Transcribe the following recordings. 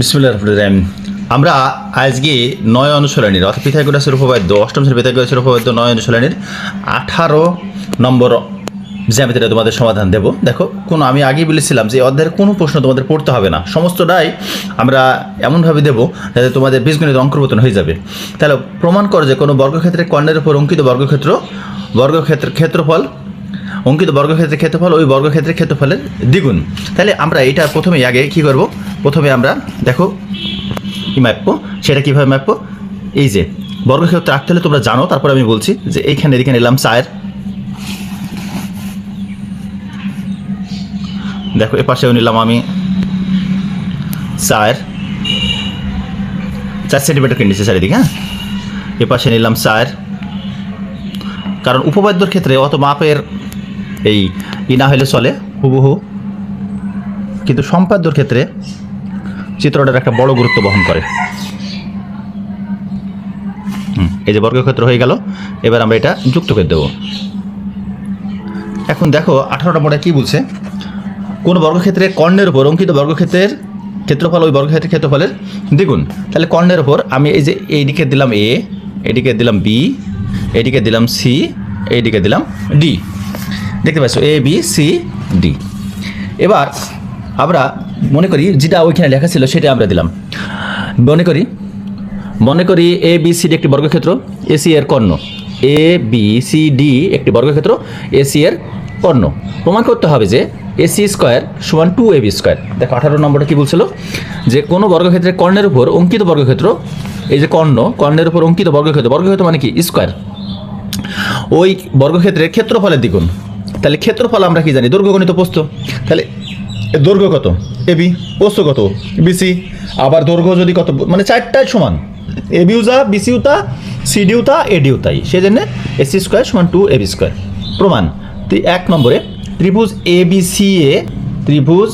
বিসমুল্লাহ রহিম। আমরা আজকে নয় অনুশীলনীর, অর্থাৎ পিথাগোরাসের উপপাদ্য, অষ্টম শ্রেণি পিথাগোরাসের উপপাদ্য নয় অনুশীলনীর আঠারো নম্বর জ্যামিতিটা তোমাদের সমাধান দেব। দেখো, কোনো আমি আগেই বলেছিলাম যে অধ্যায়ের কোনো প্রশ্ন তোমাদের পড়তে হবে না। সমস্তটাই আমরা এমনভাবে দেবো যাতে তোমাদের বীজগণিত অঙ্কপতন হয়ে যাবে। তাহলে প্রমাণ করো যে কোনো বর্গক্ষেত্রে কর্ণের উপর অঙ্কিত বর্গক্ষেত্র বর্গক্ষেত্র ক্ষেত্রফল, অঙ্কিত বর্গক্ষেত্রের ক্ষেত্রফল, ওই বর্গক্ষেত্রের ক্ষেত্রফলের দ্বিগুণ। তাহলে আমরা এটা প্রথমেই আগে কি করব? প্রথমে আমরা দেখো কি মাপবো? সেটা কীভাবে মাপবো? এই যে, বর্গক্ষেত্র রাখতে হলে তোমরা জানো, তারপর আমি বলছি যে এইখানে এখানে এলাম চায়ের। দেখো, এ পাশেও নিলাম আমি চায়ের। চার সেন্টিমিটার কিনেছি চারিদিকে হ্যাঁ? এ পাশে নিলাম চায়ের। কারণ উপবাদ্যর ক্ষেত্রে অত মাপের এই ই না হলে চলে, হুবহু। কিন্তু সম্পাদ্যর ক্ষেত্রে চিত্রটার একটা বড় গুরুত্ব বহন করে। এই যে বর্গক্ষেত্র হয়ে গেল, এবার আমরা এটা যুক্ত করে দেবো। এখন দেখো আঠারো নম্বরে কী বলছে? কোন বর্গক্ষেত্রে কর্ণের উপর অঙ্কিত বর্গক্ষেত্রের ক্ষেত্রফল, ওই বর্গক্ষেত্রের ক্ষেত্রফলের দ্বিগুণ। তাহলে কর্ণের উপর আমি এই যে এইদিকে দিলাম এ এদিকে দিলাম বি এদিকে দিলাম সি, এইদিকে দিলাম ডি। দেখতে পাচ্ছ, এ, বি, সি, ডি। এবার আমরা মনে করি যেটা ওইখানে লেখা ছিল সেটা আমরা দিলাম। মনে করি মনে করি এ বি সি ডি একটি বর্গক্ষেত্র এসি এর কর্ণ। এ বি সি ডি একটি বর্গক্ষেত্র এসি এর কর্ণ। প্রমাণ করতে হবে যে এসি স্কোয়ার সমান টু এ বি স্কোয়ার দেখো, আঠারো নম্বরটা কি বলছিল? যে কোনো বর্গক্ষেত্রের কর্ণের উপর অঙ্কিত বর্গক্ষেত্র, এই যে কর্ণ, কর্ণের উপর অঙ্কিত বর্গক্ষেত্র বর্গক্ষেত্র মানে কি? স্কোয়ার ওই বর্গক্ষেত্রের ক্ষেত্রফলের দ্বিগুণ। তাহলে ক্ষেত্রফল আমরা কি জানি? দৈর্ঘ্য গণিত পোস্ত তাহলে দৈর্ঘ্য কত? এবি পোস্ত কত? বিসি আবার দৈর্ঘ্য যদি কত? মানে চারটায় সমান। এবিউ যা বিসিউ তা সিডিউ তা এডিউ তাই সেই জন্য এসি স্কোয়ার সমান টু এবি স্কোয়ার। প্রমাণ। এক নম্বরে ত্রিভুজ এ বি সি এ, ত্রিভুজ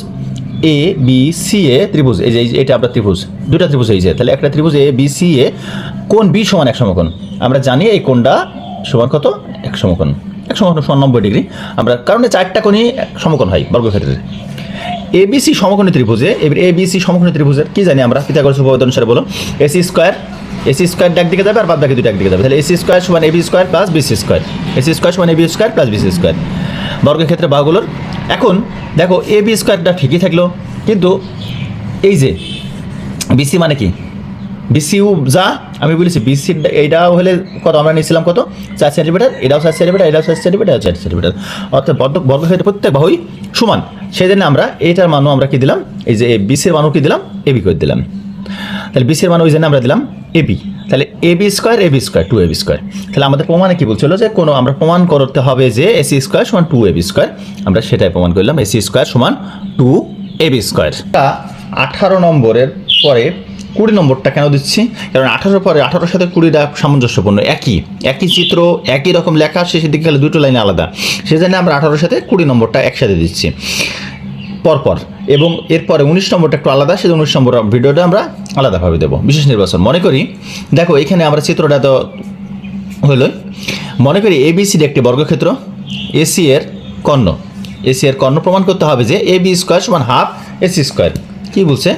এ বি সি এ, ত্রিভুজ এই যে এটা আপনার ত্রিভুজ। দুটা ত্রিভুজ এই যে, তাহলে একটা ত্রিভুজ এ বি সি এ কোন বি সমান এক সমকোণ। আমরা জানি এই কোণটা সমান কত? এক সমকোণ। এক সমকোণ সমান নব্বই ডিগ্রি। আমরা, কারণ চারটা কোণই সমকোণ হয় বর্গক্ষেত্রে এবিসি সমকোণী ত্রিভুজে, এবার এবিসি সমকোণী ত্রিভুজের কি জানি আমরা? পিথাগোরাস উপপাদ্য অনুসারে বলো এসি স্কোয়ার এসি স্কোয়ার একদিকে যাবে আর বাদ বাকি দুটো একদিকে যাবে। তাহলে এসি স্কোয়ার সমান AB square plus BC square AC square সমান AB square plus BC square বর্গক্ষেত্রে বাহুগুলোর। এখন দেখো এবি স্কোয়ারটা ঠিকই থাকল, কিন্তু এই যে বিসি মানে কি? বিসিউ যা আমি বলেছি বিসি এইটাও হলে কত? আমরা নিয়েছিলাম কত? চার সেন্টিমিটার এটাও চার সেন্টিমিটার এটাও চার সেন্টিমিটার চার সেন্টিমিটার অর্থাৎ বর্গ, বর্গক্ষেত্রে প্রত্যেক বাহুই সমান। সেই জন্য আমরা এইটার মানও আমরা কি দিলাম? এই যে বিসির মানও কি দিলাম? এবি করে দিলাম। তাহলে বিসির মান ওই জন্য আমরা দিলাম এবি তাহলে AB square AB square two AB square তাহলে আমাদের প্রমাণে কি বলছিল যে কোনো, আমরা প্রমাণ করতে হবে যে এসি স্কোয়ার সমান টু এবি স্কোয়ার আমরা সেটাই প্রমাণ করলাম এসি স্কোয়ার সমান টু এবি স্কোয়ার আঠারো নম্বরের পরে কুড়ি নম্বরটা কেন দিচ্ছি? কারণ আঠারো পরে আঠারোর সাথে কুড়িটা সামঞ্জস্যপূর্ণ। একই একই চিত্র, একই রকম লেখা শেষের দিকে গেলে দুটো লাইন আলাদা। সেজন্য আমরা আঠারোর সাথে কুড়ি নম্বরটা একসাথে দিচ্ছি। পরপর, এবং এরপরে উনিশ নম্বরটা একটু আলাদা সেই উনিশ নম্বর ভিডিওটা আমরা আলাদাভাবে দেবো। বিশেষ নির্বাচন, মনে করি, দেখো, এখানে আমরা চিত্রটা তো হলো মনে করি এবিসিডি একটি বর্গক্ষেত্র। এসি এর কর্ণ। এসি এর কর্ণ প্রমাণ করতে হবে যে এ বি স্কোয়ার সমান হাফ এসি স্কোয়ার কী বলছে?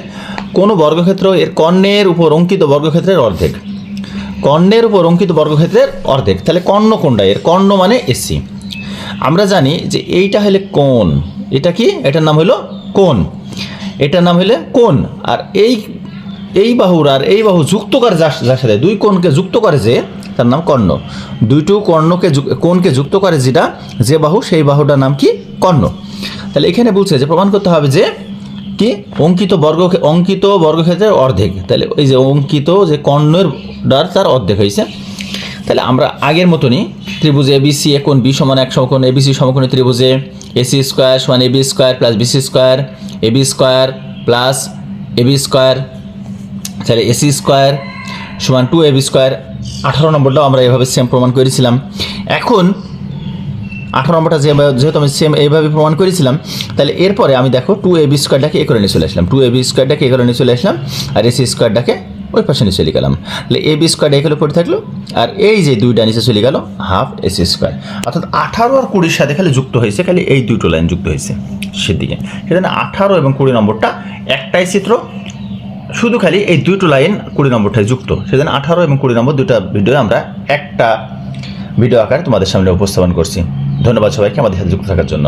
কোনো বর্গক্ষেত্র এর কর্ণের উপর অঙ্কিত বর্গক্ষেত্রের অর্ধেক। কর্ণের উপর অঙ্কিত বর্গক্ষেত্রের অর্ধেক। তাহলে কর্ণ কোনটা? এর কর্ণ মানে এসি আমরা জানি যে এইটা হলে কোন এটা কি? এটার নাম হলো কোন এটার নাম হলে কোন আর এই এই বাহুর আর এই বাহু যুক্ত করে যার সাথে, দুই কোণকে যুক্ত করে যে, তার নাম কর্ণ। দুইটু কর্ণকে কোণকে যুক্ত করে যেটা, যে বাহু, সেই বাহুটার নাম কি? কর্ণ। তাহলে এখানে বলছে যে, প্রমাণ করতে হবে যে কি? অঙ্কিত বর্গ অঙ্কিত বর্গক্ষেত্রের অর্ধেক। তাহলে ওই যে অঙ্কিত যে কর্ণের ডার তার অর্ধেক হয়েছে। তাহলে আমরা আগের মতনই ত্রিভুজে এবিসি কোণ বি সমান এক সমকোণ এবিসি সমকোণী ত্রিভুজে এসি স্কোয়ার সমান AB square plus BC square AB square plus AB square. তাহলে এসি স্কোয়ার সমান টু এবি স্কোয়ার। আঠারো নম্বরটাও আমরা এভাবে সেম প্রমাণ করেছিলাম। এখন আঠারো নম্বরটা যে যেহেতু আমি সেম এইভাবে প্রমাণ করেছিলাম, তাহলে এরপরে আমি দেখো টু এ বি স্কোয়ারটাকে এ করে নিয়ে চলে আসলাম। টু এ বি স্কোয়ারটাকে এ করে নিয়ে চলে আসলাম, আর এসি স্কোয়ারটাকে ওই পাশে নিয়ে চলে গেলাম। তাহলে এ বি স্কোয়ার এখানে পড়ে থাকল, আর এই যে দুইটা নিচে চলে গেল হাফ এসি স্কোয়ার অর্থাৎ আঠারো আর কুড়ির সাথে খালি যুক্ত হয়েছে, খালি এই দুটো লাইন যুক্ত হয়েছে সেদিকে। সেজন্য আঠারো এবং কুড়ি নম্বরটা একটাই চিত্র, শুধু খালি এই দুটো লাইন কুড়ি নম্বরটায় যুক্ত। সেজন্য আঠারো এবং কুড়ি নম্বর দুটা ভিডিও আমরা একটা ভিডিও আকারে তোমাদের সামনে উপস্থাপন করছি। ধন্যবাদ সবাইকে আমাদের সাথে যুক্ত থাকার জন্য।